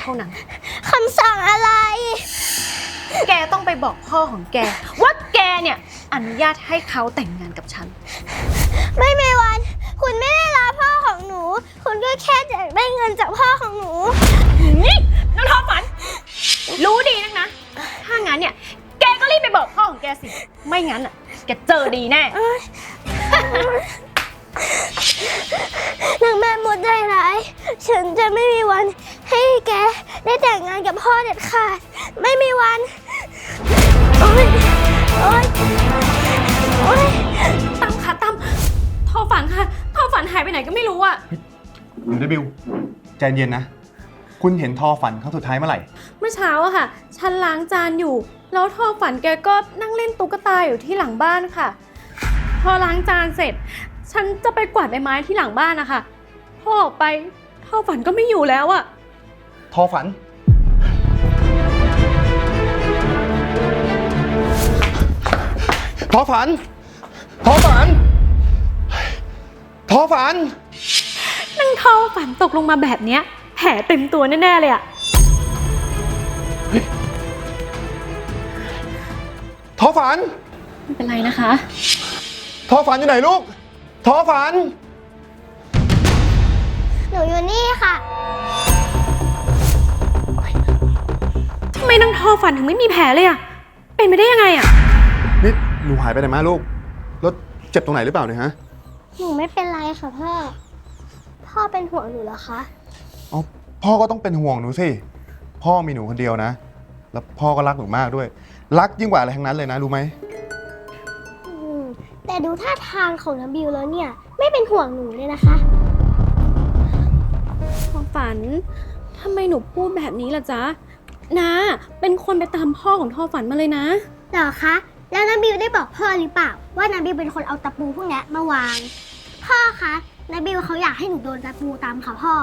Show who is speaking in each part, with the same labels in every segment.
Speaker 1: เท่านั้น คำสั่งอะ
Speaker 2: ไร
Speaker 1: แกต้องไปบอกพ่อของแก ว่าแกเนี่ย อนุญาตให้เขาแต่งงานกับ
Speaker 2: ใจ
Speaker 3: เย็นนะ คุณเห็นทอฝันครั้งสุดท้ายเมื่อไหร่
Speaker 1: เมื่อเช้าอะค่ะ ฉันล้างจานอยู่ แล้วทอฝันแกก็นั่งเล่นตุ๊กตาอยู่ที่หลังบ้านค่ะ พอล้างจานเสร็จ ฉันจะไปกวาดใบไม้ที่หลังบ้านนะคะพอออกไปทอฝันก็ไม่อยู่แล้วอะ
Speaker 3: ทอฝัน ทอฝัน ทอฝัน ทอฝัน
Speaker 1: นั่งทอฝันตกลงมาแบบเนี้ยแผลเต็มตัวแน่ๆเลยอะ
Speaker 3: ทอฝัน
Speaker 1: ไม่เป็นไรนะคะ
Speaker 3: ทอฝันอยู่ไหนลูก ทอฝัน
Speaker 2: หนูอยู่นี่ค่ะ
Speaker 1: ทำไมนั่งทอฝันถึงไม่มีแผลเลยอะเป็นไปได้ยังไงอะ
Speaker 3: นี่หนูหายไปไหนมาลูก แล้วเจ็บตรงไหนหรือเปล่าเนี่ยฮะ
Speaker 2: หนูไม่เป็นไรค่ะพ่อ พ่อเป็นห่วงหนูเหรอคะ
Speaker 3: อ๋อพ่อก็ต้องเป็นห่วงหนูสิ พ่อมีหนูคนเดียวนะ แล้วพ่อก็รักหนูมากด้วย รักยิ่งกว่าอะไรทั้งนั้นเลยนะรู้ไหม
Speaker 2: อืม แต่ดูท่าทางของน้ำบิวแล้วเนี่ย ไม่เป็นห่วงหนูเลยนะคะ
Speaker 1: ทอฝันทำไมหนูพูดแบบนี้ล่ะจ๊ะนะเป็นคนไปตามพ่อของทอฝันมาเลยนะ
Speaker 2: เหรอคะ แล้วน้ำบิวได้บอกพ่อหรือเปล่า ว่าน้ำบิวเป็นคนเอาตะปูพวกเนี้ยมาวาง พ่อคะ น้ำบิวเขาอยากให้หนูโดนตะปูตามค่ะพ่อ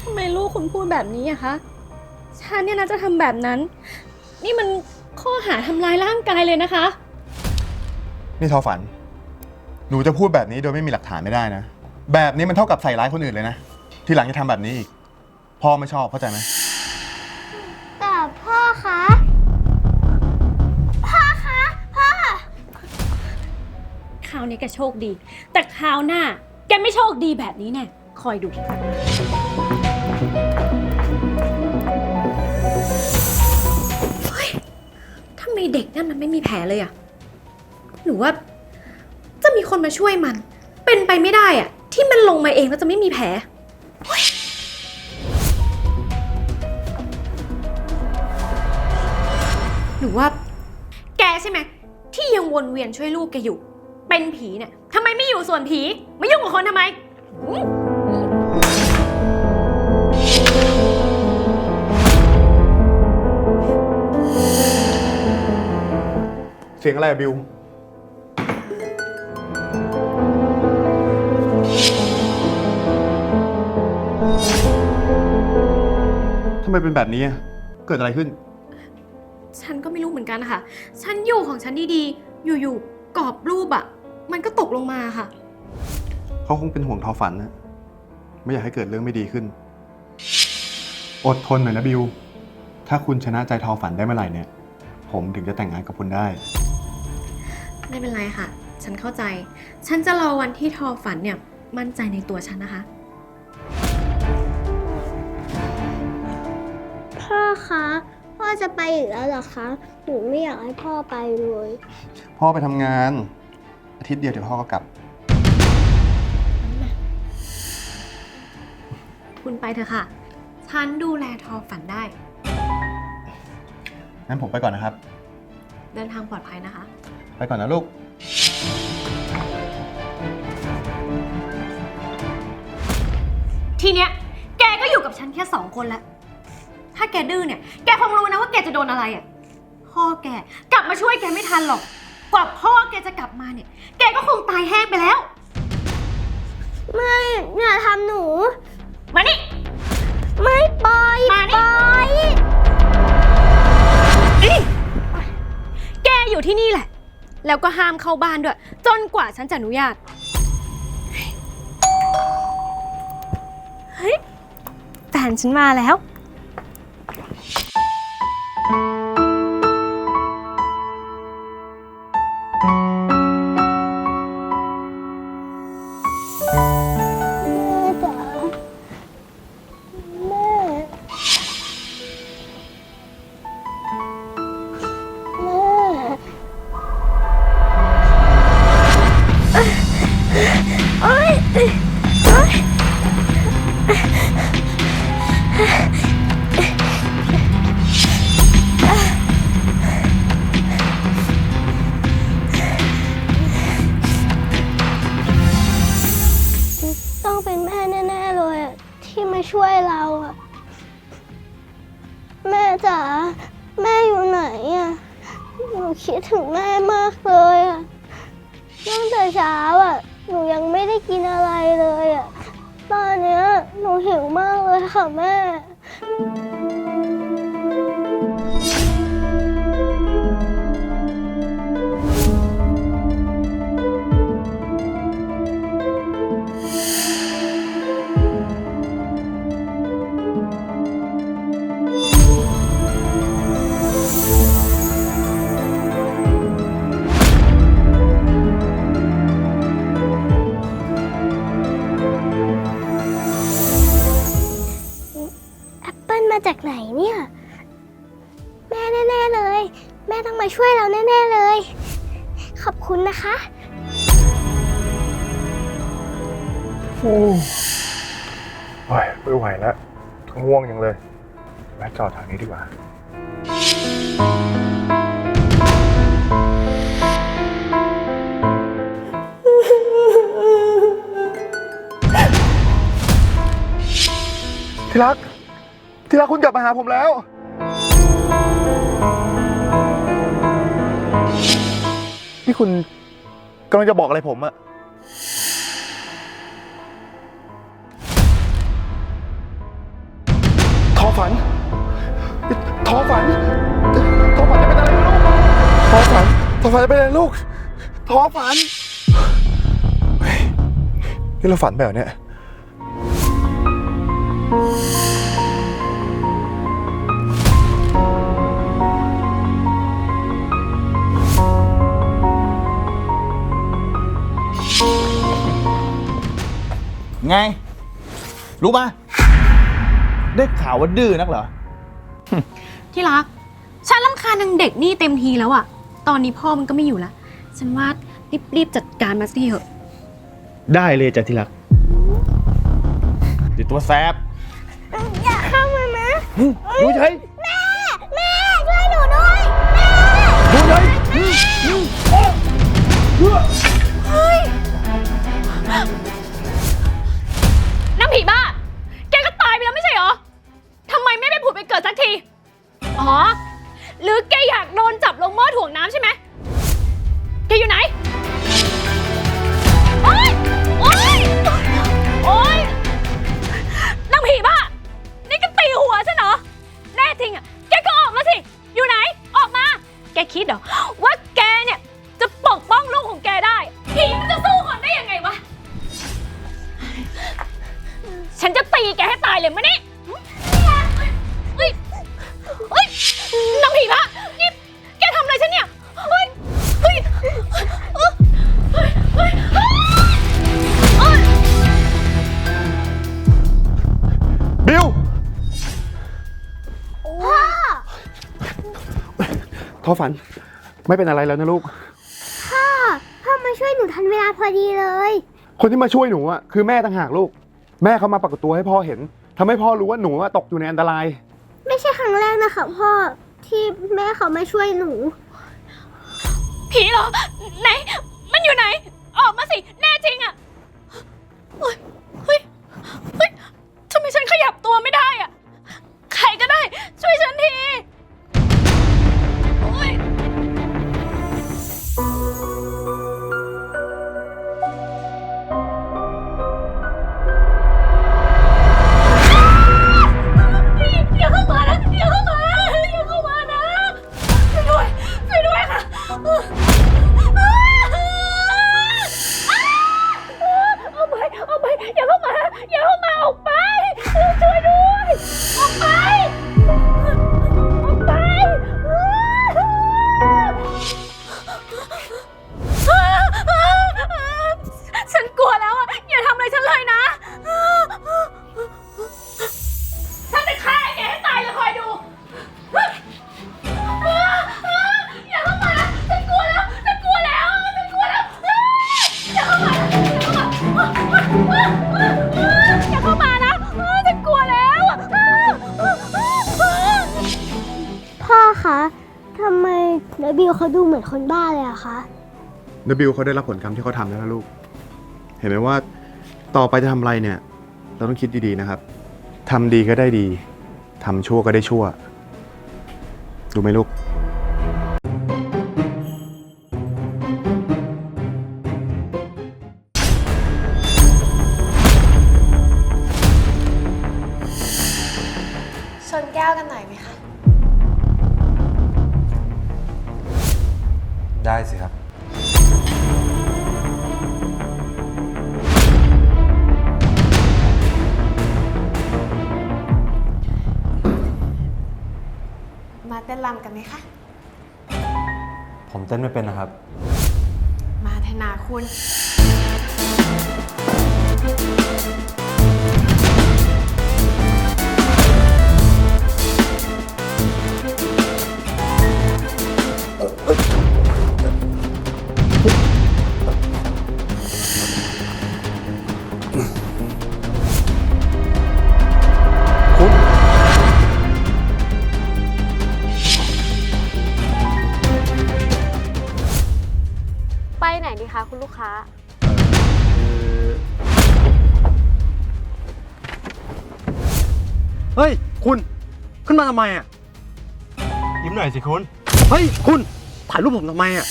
Speaker 1: ทำไมลูกคุณพูดแบบนี้อะคะ ฉันเนี่ยนะจะทำแบบนั้น นี่มันข้อหาทำร้ายร่างกายเลยนะคะ
Speaker 3: นี่ทอฝัน หนูจะพูดแบบนี้โดยไม่มีหลักฐานไม่ได้นะ แบบนี้มันเท่ากับใส่ร้ายคนอื่นเลยนะ ทีหลังจะทำแบบนี้อีก พ่อไม่ชอบเข้าใจไหม
Speaker 1: นี้แกโชคดี แต่คราวหน้า แกไม่โชคดีแบบนี้แน่คอยดู เฮ้ยทำไมเด็กนั่นมันไม่มีแผลเลยอะหรือว่า จะมีคนมาช่วยมัน เป็นไปไม่ได้อะที่มันลงมาเองแล้วจะไม่มีแผล หรือว่า แกใช่ไหมที่ยังวนเวียนช่วยลูกแกอยู่ เป็นผีเนี่ยทำไมไม่อยู่ส่วนผีไม่ยุ่งกับคนทำไมอืม
Speaker 3: เสียงอะไรอะบิว ทำไมเป็นแบบนี้อะเกิดอะไรขึ้น
Speaker 1: ฉันก็ไม่รู้เหมือนกันนะคะ ฉันอยู่ของฉันดีๆ อยู่ๆ กรอบรูปอะมันก็ตกลงมาค่ะ
Speaker 3: เขาคงเป็นห่วงทอฝันนะ ไม่อยากให้เกิดเรื่องไม่ดีขึ้น อดทนหน่อยนะบิว ถ้าคุณชนะใจทอฝันได้เมื่อไหร่เนี่ย ผมถึงจะแต่งงานกับคุณได้
Speaker 1: ไม่เป็นไรค่ะ ฉันเข้าใจ ฉันจะรอวันที่ทอฝันเนี่ย มั่นใจในตัวฉันนะคะ
Speaker 2: พ่อคะ พ่อจะไปอีกแล้วเหรอคะ หนูไม่อยากให้พ่อไปเลย
Speaker 3: พ่อไปทำงาน อาทิตย์เดียวเดี๋ยวพ่อก็กลับ
Speaker 1: คุณไปเถอะค่ะ ฉันดูแลทอฝันได้
Speaker 3: งั้นผมไปก่อนนะครับ
Speaker 1: เดินทางปลอดภัยนะคะ
Speaker 3: ไปก่อนนะลูก
Speaker 1: ทีเนี้ย แกก็อยู่กับฉันแค่สองคนแล้วถ้าแกดื้อเนี่ย แกคงรู้นะว่าแกจะโดนอะไรอะ พ่อแกกลับมาช่วยแกไม่ทันหรอก กว่าพ่อแกจะกลับมาเนี่ย แกก็คงตายแห้งไปแล้ว
Speaker 2: ไม่อย่าทำหนู
Speaker 1: มานี่
Speaker 2: ไม่ปล่อย
Speaker 1: มานี่
Speaker 2: ปล่อย
Speaker 1: แกอยู่ที่นี่แหละ แล้วก็ห้ามเข้าบ้านด้วย จนกว่าฉันจะอนุญาต เฮ้ยแฟนฉันมาแล้ว
Speaker 2: แจ๋าแม่อยู่ไหนอะหนูคิดถึงแม่มากเลยอะตั้งแต่เช้าอะหนูยังไม่ได้กินอะไรเลยอะตอนเนี้ยหนูหิวมากเลยค่ะแม่ มาจากไหนเนี่ย แม่แน่ ๆ เลย แม่ต้องมาช่วยเราแน่ ๆ เลย ขอบคุณนะคะ
Speaker 3: โอ้ยไม่ไหวแล้วง่วงยังเลยแวะจอดทางนี้ดีกว่า ที่รัก ที่รักคุณกลับมาหาผมแล้ว นี่คุณกำลังจะบอกอะไรผมอะทอฝัน ทอฝัน ทอฝันจะเป็นอะไรลูก ทอฝัน ทอฝันจะเป็นอะไรลูก ทอฝัน เฮ้ย นี่เราฝันไปเหรอเนี่ย
Speaker 4: ไง รู้ปะได้ข่าวว่าดื้อนักเหรอ
Speaker 1: ที่รัก ฉันรำคาญนางเด็กนี่เต็มทีแล้วอะตอนนี้พ่อมันก็ไม่อยู่ละ ฉันว่ารีบๆจัดการมาสิเถอะ
Speaker 4: ได้เลยจ้ะที่รักเดี๋ยวตัวแซบ
Speaker 2: อย่าเข้ามานะ
Speaker 4: อืมดูเฉย
Speaker 2: แม่ แม่ ช่วยหนูด้วย
Speaker 4: ดูเฉยอืมอืมโอ้เฮ้ย
Speaker 1: สักที อ๋อ หรือแกอยากโดนจับลงหม้อถ่วงน้ำใช่ไหม แกอยู่ไหน โอ๊ย โอ๊ย โอ๊ยนางผีบ้า นี่ก็ตีหัวฉันเหรอ แน่จริงอะ แกก็ออกมาสิ อยู่ไหน ออกมา แกคิดเหรอว่า ไม่เป็
Speaker 3: นอะไรแล้วนะลูก
Speaker 2: พ่อ พ่อมาช่วยหนูทันเวลาพอดีเลย
Speaker 3: คนที่มาช่วยหนูอะคือแม่ต่างหากลูก แม่เขามาปรากฏตัวให้พ่อเห็นทำให้พ่อรู้ว่าหนูอะตกอยู่ในอันตราย
Speaker 2: ไม่ใช่ครั้งแรกนะคะพ่อที่แม่เขามาช่วยหนู
Speaker 1: ผีเหรอ ไหน มันอยู่ไหน ออกมาสิ แน่จริงอะเฮ้ยเฮ้ยเฮ้ยทำไมฉันขยับตัวไม่ได้อะใครก็ได้ ช่วยฉันที
Speaker 5: นบิ
Speaker 3: วเขาได้รับผลกรรมที่เขาทำแล้วนะลูก เห็นไหมว่าต่อไปจะทำอะไรเนี่ย เราต้องคิดดีๆนะครับทำดีก็ได้ดีทำชั่วก็ได้ชั่วรู้ไหมลูก
Speaker 6: ทำไมอะ
Speaker 3: ยิ้มหน่อยสิคุณ
Speaker 6: เฮ้ย คุณถ่ายรูปผมทำไมอะ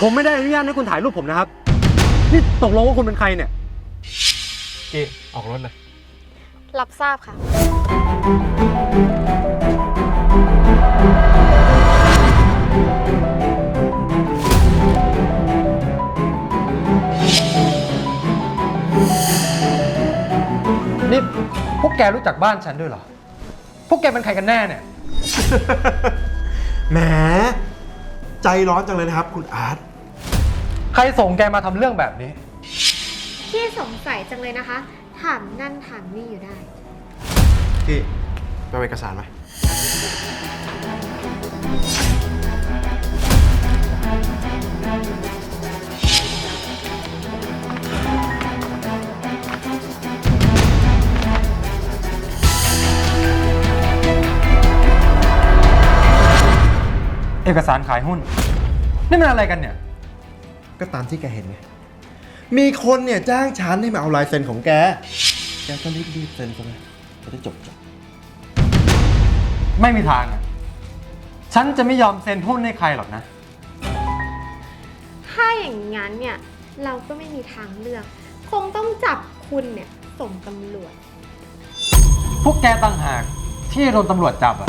Speaker 6: ผมไม่ได้อนุญาตให้คุณถ่ายรูปผมนะครับ นี่ตกลงว่าคุณเป็นใครเนี่ย
Speaker 3: เกออกรถเลย
Speaker 7: รับทราบค่ะ
Speaker 6: นี่พวกแกรู้จักบ้านฉันด้วยเหรอพ วกแกเป็นใครกันแน่เนี่ย
Speaker 8: แหมใจร้อนจังเลยนะครับ คุณอาร์ต
Speaker 6: ใครส่งแกมาทำเรื่องแบบนี้
Speaker 5: ที่สงสัยจังเลยนะคะ ถามนั่นถามนี่อยู่ได้
Speaker 8: พี่ไปเอาเอกสารมา
Speaker 6: เอกสารขายหุ้น นี่มันอะไรกันเนี่ย
Speaker 8: ก็ตามที่แกเห็นไง มีคนเนี่ยจ้างฉันให้มาเอาลายเซ็นของแก แกก็รีบๆเซ็นซะเลยจะได้จบจบ
Speaker 6: ไม่มีทางอะฉันจะไม่ยอมเซ็นหุ้นให้ใครหรอกนะ
Speaker 5: ถ้าอย่างงั้นเนี่ย เราก็ไม่มีทางเลือก คงต้องจับคุณเนี่ยส่งตำรวจ
Speaker 6: พวกแกต่างหากที่โดนตำรวจจับอะ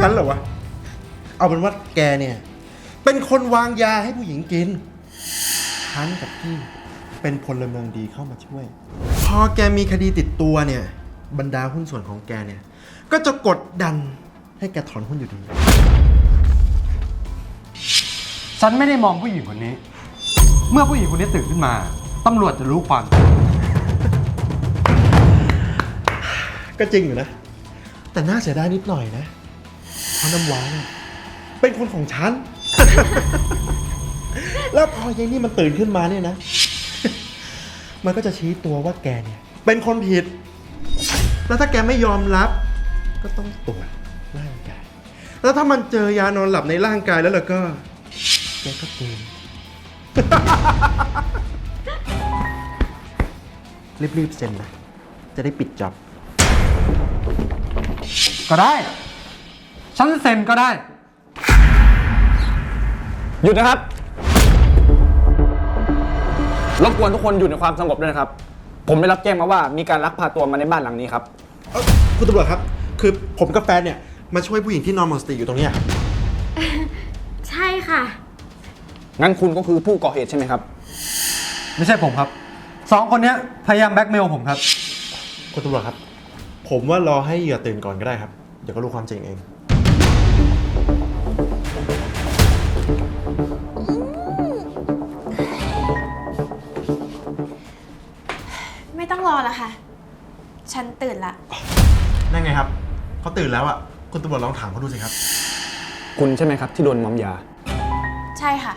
Speaker 8: งั้นเหรอวะ เอาเป็นว่าแกเนี่ย เป็นคนวางยาให้ผู้หญิงกินฉันกับพี่เป็นพลเมืองดีเข้ามาช่วย พอแกมีคดีติดตัวเนี่ย บรรดาหุ้นส่วนของแกเนี่ย ก็จะกดดันให้แกถอนหุ้นอยู่ดี
Speaker 6: ฉันไม่ได้มองผู้หญิงคนนี้ เมื่อผู้หญิงคนนี้ตื่นขึ้นมา ตำรวจจะรู้ความจริง
Speaker 8: ก็จริงอยู่นะ แต่น่าเสียดายนิดหน่อยนะเพ ราะน้ำหวานเป็นคนของฉัน แล้วพอยายนี่มันตื่นขึ้นมาเนี่ยนะ มันก็จะชี้ตัวว่าแกเนี่ย เป็นคนผิด แล้วถ้าแกไม่ยอมรับ ก็ต้องตรวจร่างกาย แล้วถ้ามันเจอยานอนหลับในร่างกายแล้วล่ะก็ แกก็เกม รีบๆเซ็นนะ จะได้ปิดจ็อบ
Speaker 6: ก็ได้ ฉันเซ็นก็ได้
Speaker 9: หยุดนะครับ รบกวนทุกคนอยู่ในความสงบด้วยนะครับ ผมได้รับแจ้งมาว่ามีการลักพาตัวมาในบ้านหลังนี้ครับ
Speaker 8: เอ้าคุณตำรวจครับ คือผมกับแฟนเนี่ย มาช่วยผู้หญิงที่นอนหมดสติอยู่ตรงเนี้ยครับ
Speaker 5: ใช่ค่ะ
Speaker 9: งั้นคุณก็คือผู้ก่อเหตุใช่ไหมครับ
Speaker 6: ไม่ใช่ผมครับ สองคนเนี้ยพยายามแบล็กเมลผมครับ
Speaker 8: คุณตำรวจครับ ผมว่ารอให้เหยื่อตื่นก่อนก็ได้ครับ เดี๋ยวก็รู้ความจริงเอง
Speaker 7: ฉันตื่นละ
Speaker 8: นั่นไงครับ เขาตื่นแล้วอะ คุณตำรวจลองถามเขาดูสิครับ
Speaker 9: คุณใช่ไหมครับที่โดนมอมยา
Speaker 7: ใช่ค่ะ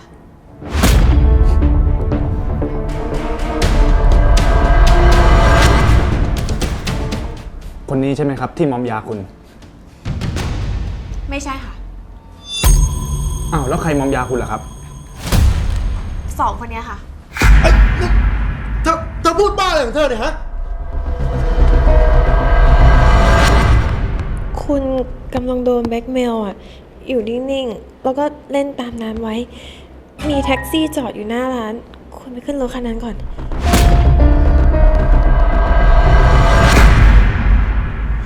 Speaker 9: คนนี้ใช่ไหมครับที่มอมยาคุณ
Speaker 7: ไม่ใช่ค่ะ
Speaker 9: อ้าวแล้วใครมอมยาคุณล่ะครับ
Speaker 7: สองคนเนี้ยค่ะ
Speaker 8: เธอเธอพูดบ้าอะไรของเธอเนี่ยฮะ
Speaker 10: คุณกำลังโดนแบล็กเมลอะ อยู่นิ่งๆ แล้วก็เล่นตามน้ำไว้ มีแท็กซี่จอดอยู่หน้าร้าน คุณไปขึ้นรถคันนั้นก่อน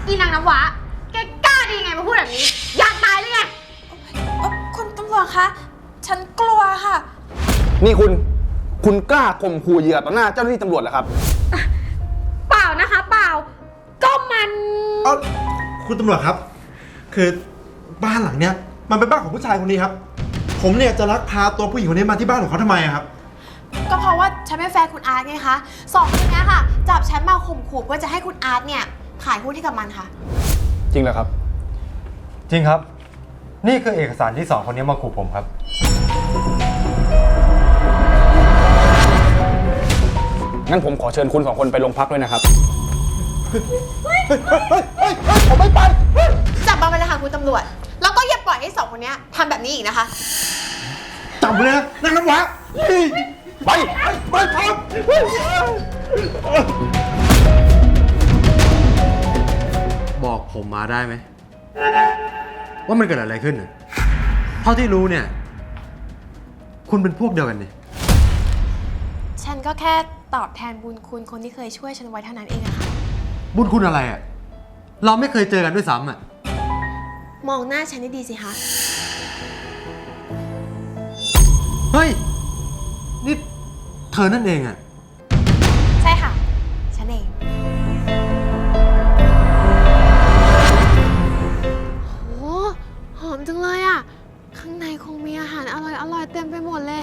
Speaker 2: อีนางน้ำว้าแกกล้าดีไงมาพูดแบบนี้ อยากตายหรือไง
Speaker 7: เอ่อคุณตำรวจคะ ฉันกลัวค่ะ
Speaker 9: นี่คุณ คุณกล้าข่มขู่เหยื่อต่อหน้าเจ้าหน้าที่ตำรวจเหรอครับ
Speaker 2: คุ
Speaker 8: ณตำรวจครับ คือบ้านหลังเนี้ยมันเป็นบ้านของผู้ชายคนนี้ครับ ผมเนี่ยจะลักพาตัวผู้หญิงคนนี้มาที่บ้านของเขาทำไมอะครับ
Speaker 7: ก็เพราะว่าฉันเป็นแฟนคุณอาร์ตไงคะสองคนเนี้ยค่ะ จับฉันมาข่มขู่เพื่อจะให้คุณอาร์ตเนี่ยขายหุ้นให้กับมันค่ะ
Speaker 9: จริงเหรอครับ
Speaker 6: จริงครับ นี่คือเอกสารที่สองคนนี้มาขู่ผมครับ
Speaker 9: งั้นผมขอเชิญคุณสองคนไปโรงพักด้วยนะครับ
Speaker 7: จับมาไปเลยค่ะคุณตำรวจ แล้วก็อย่าปล่อยให้สองคนเนี้ยทำแบบนี้อีกนะคะ
Speaker 8: จับเลยนะนางน้ำว้าไปไปไปครับ
Speaker 6: บอกผมมาได้ไหม ว่ามันเกิดอะไรขึ้นน่ะเท่าที่รู้เนี่ย คุณเป็นพวกเดียวกันนี่
Speaker 7: ฉันก็แค่ตอบแทนบุญคุณคนที่เคยช่วยฉันไว้เท่านั้นเองอะค่ะ
Speaker 6: บุญคุณอะไรอะเราไม่เคยเจอกันด้วยซ้ำอะ
Speaker 7: มองหน้าฉันให้ดีสิคะ
Speaker 6: เฮ้ย นี่เธอนั่นเองอะ
Speaker 7: ใช่ค่ะ ฉันเอง โห หอมจังเลยอะข้างในคงมีอาหารอร่อยอร่อยๆเต็มไปหมดเลย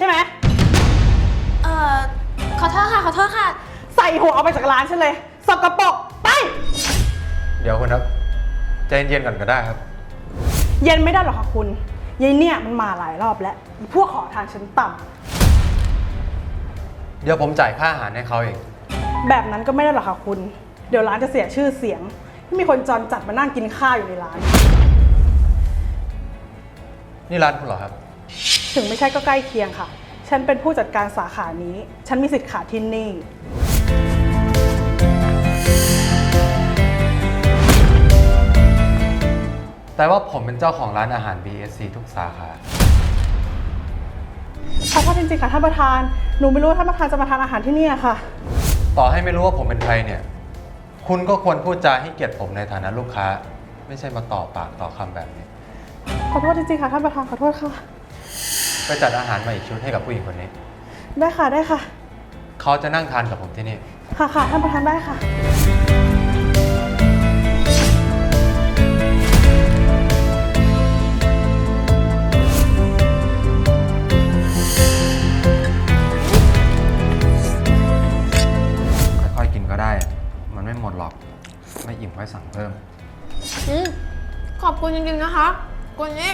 Speaker 11: ใช่ไหม
Speaker 7: เอ่อ ขอโทษค่ะ ขอโทษค่ะ
Speaker 11: ใส่หัวเอาไปจากร้านฉันเลย สกปรกไป
Speaker 6: เดี๋ยวคุณครับ ใจเย็นๆก่อนก็ได้ครับ
Speaker 11: เย็นไม่ได้หรอกค่ะคุณยายเนี่ยมันมาหลายรอบแล้วอีพวกขอทานฉันต่
Speaker 6: เดี๋ยวผมจ่ายค่าอาหารให้เขาเองำ
Speaker 11: แบบนั้นก็ไม่ได้หรอกค่ะคุณ เดี๋ยวร้านจะเสียชื่อเสียง ที่มีคนจรจัดมานั่งกินข้าวอยู่ในร้าน
Speaker 6: นี่ร้านคุณเหรอครับ
Speaker 11: ถึงไม่ใช่ก็ใกล้เคียงค่ะ ฉันเป็นผู้จัดการสาขานี้ ฉันมีสิทธิ์ขาดที่นี่
Speaker 6: แต่ว่าผมเป็นเจ้าของร้านอาหาร BSC ทุกสาขา
Speaker 11: ขอโทษจริงๆค่ะท่านประธาน หนูไม่รู้ว่าท่านประธานจะมาทานอาหารที่นี่อะค่ะ
Speaker 6: ต่อให้ไม่รู้ว่าผมเป็นใครเนี่ย คุณก็ควรพูดจาให้เกียรติผมในฐานะลูกค้า ไม่ใช่มาต่อปากต่อคำแบบนี้
Speaker 11: ขอโทษจริงๆค่ะท่านประธานขอโทษค่ะ
Speaker 6: ไปจัดอาหารมาอีกชุดให้กับผู้หญิงคนนี้
Speaker 11: ได้ค่ะได้ค่ะ
Speaker 6: เขาจะนั่งทานกับผมที่นี่
Speaker 11: ค่ะค่ะท่านประธานได้ค่ะ
Speaker 6: ค่อยๆกินก็ได้ มันไม่หมดหรอก ไม่อิ่มค่อยสั่งเพิ่ม
Speaker 7: อืมขอบคุณจริงๆนะคะคุณนี่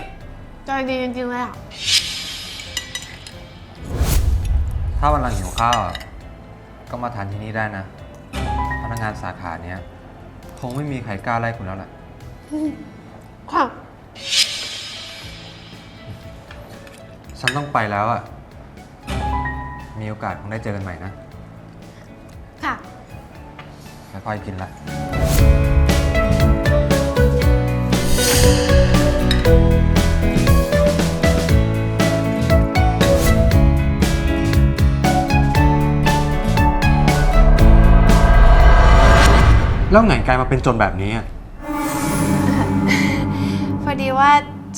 Speaker 7: ใจดีจริงๆเลยอะ
Speaker 6: ถ้าวันหลังหิวข้าวอะก็มาทานที่นี่ได้นะ พนักงานสาขาเนี้ยคงไม่มีใครกล้าไล่คุณแล้วแหละ
Speaker 7: ค่ะ
Speaker 6: ฉันต้องไปแล้วอะ มีโอกาสคงได้เจอกันใหม่นะ
Speaker 7: ค่ะ
Speaker 6: ค่อยๆกินละ แล้วไงกลายมาเป็นจนแบบนี้อะ
Speaker 7: พอดีว่า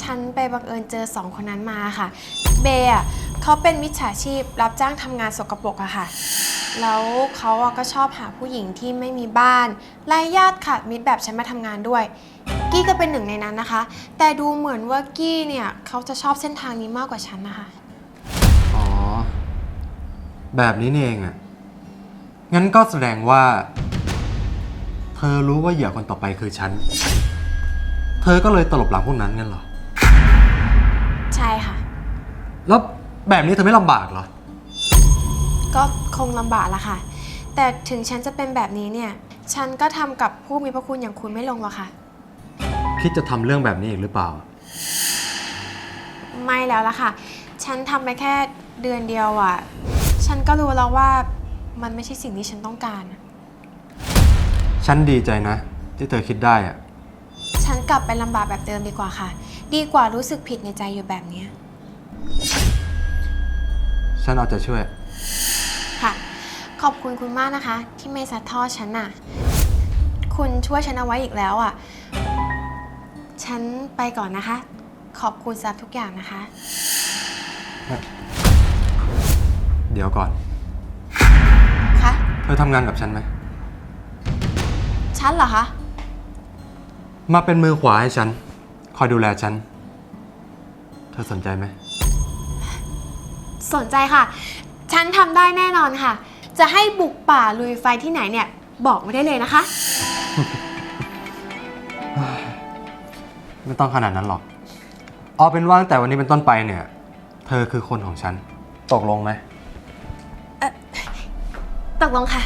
Speaker 7: ฉันไปบังเอิญเจอสองคนนั้นมาค่ะ เบย์อะเขาเป็นมิจฉาชีพรับจ้างทำงานสกปรกอะค่ะ แล้วเขาอะก็ชอบหาผู้หญิงที่ไม่มีบ้านไร้ญาติขาดมิตรแบบฉันมาทำงานด้วย กี้ก็เป็นหนึ่งในนั้นนะคะ แต่ดูเหมือนว่ากี้เนี่ยเขาจะชอบเส้นทางนี้มากกว่าฉันนะคะ
Speaker 6: อ๋อ แบบนี้นี่เองอะงั้นก็แสดงว่า เธอรู้ว่าเหยื่อคนต่อไปคือฉัน เธอก็เลยตลบหลังพวกนั้นงั้นเหรอ
Speaker 7: ใช่ค่ะ
Speaker 6: แล้วแบบนี้เธอไม่ลำบากเหรอ
Speaker 7: ก็คงลำบากละค่ะ แต่ถึงฉันจะเป็นแบบนี้เนี่ย ฉันก็ทำกับผู้มีพระคุณอย่างคุณไม่ลงหรอกค่ะ
Speaker 6: คิดจะทำเรื่องแบบนี้อีกหรือเปล่า
Speaker 7: ไม่แล้วละค่ะ ฉันทำไปแค่เดือนเดียวอะ่ะ ฉันก็รู้แล้วว่ามันไม่ใช่สิ่งที่ฉันต้องการ
Speaker 6: ฉันดีใจนะ ที่เธอคิดได้อะ
Speaker 7: ฉันกลับไปลำบากแบบเดิมดีกว่าค่ะ ดีกว่ารู้สึกผิดในใจอยู่แบบเนี้ย
Speaker 6: ฉันเอาใจช่วย
Speaker 7: ค่ะ ขอบคุณคุณมากนะคะ ที่ไม่ซัดทอดฉันน่ะ คุณช่วยฉันเอาไว้อีกแล้วอะ ฉันไปก่อนนะคะ ขอบคุณสำหรับทุกอย่างนะคะ
Speaker 6: เดี๋ยวก่อน
Speaker 7: คะ
Speaker 6: เธอทำงานกับฉันไหม
Speaker 7: ฉันเหรอคะ
Speaker 6: มาเป็นมือขวาให้ฉัน คอยดูแลฉัน เธอสนใจไหม
Speaker 7: สนใจค่ะ ฉันทำได้แน่นอนค่ะ จะให้บุกป่าลุยไฟที่ไหนเนี่ย บอกไม่ได้เลยนะคะ
Speaker 6: ไม่ต้องขนาดนั้นหรอก เอาเป็นว่าตั้งแต่วันนี้เป็นต้นไปเนี่ย เธอคือคนของฉัน ตกลงไหม
Speaker 7: ตกลงค่ะ